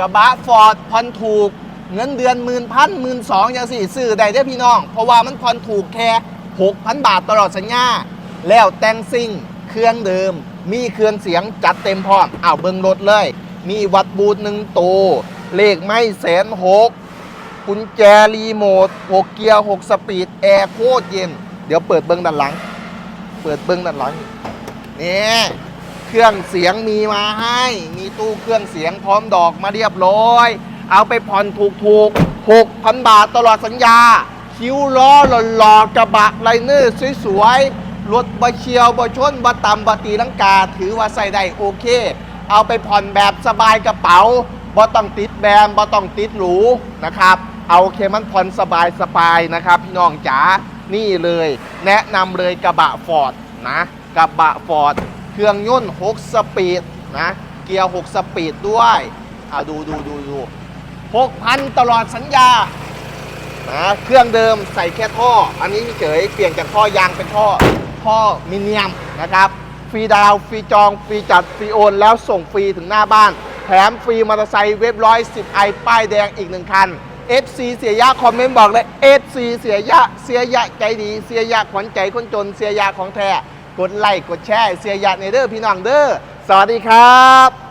กระบะฟอร์ดผ่อนถูก เงินเดือนหมื่นพันหมื่นสองยังสี่ซื้อได้เด้อพี่น้อง เพราะว่ามันผ่อนถูกแค่หกพันบาทตลอดสัญญา แล้วแต่งซิ่งเครื่องเดิม มีเครื่องเสียงจัดเต็มพร้อมอ้าวเบิ่งรถเลย มีวัดบูทหนึ่งตัวเลขไม่แสนหกกุญแจรีโมท6เกียร์6สปีด แอร์โคตรเย็น เดี๋ยวเปิดเบิ้งด้านหลัง เปิดเบิ้งด้านหลังนี่ เครื่องเสียงมีมาให้ มีตู้เครื่องเสียงพร้อมดอกมาเรียบร้อย เอาไปผ่อนถูกๆ6,000 บาทตลอดสัญญา คิ้วล้อหล่อๆกระบะไลเนอร์สวยๆรถบะเชียวบะชนบะตำบะตีลังกา ถือว่าใส่ได้โอเค เอาไปผ่อนแบบสบายกระเป๋าบ่ต้องติดแบรนด์บ่ต้องติดหรูนะครับ เอาเคมันผ่อนสบายสบายนะครับ พี่น้องจ๋านี่เลย แนะนำเลยกระบะฟอร์ดนะกระบะฟอร์ด เครื่องยนต์6สปีดนะ เกียร์ 6 สปีดด้วยอ่าดูดูดูดู6,000 ตลอดสัญญานะเครื่องเดิมใส่แค่ท่อ อันนี้เฉยเปลี่ยนจากท่อยางเป็นท่อ ท่อมิเนียมนะครับ ฟรีดาว ฟรีจอง ฟรีจัด ฟรีโอน แล้วส่งฟรีถึงหน้าบ้าน แถมฟรีมอเตอร์ไซค์เว็บร้อยสิบไอป้ายแดงอีกหนึ่งคัน FC เสียยะคอมเมนต์บอกเลย FC เสียยะ เสียยะใจดี เสียยะขวัญใจคนจน เสียยะของแท้ กดไลค์กดแชร์เสียยะในเด้อพี่น้องเด้อสวัสดีครับ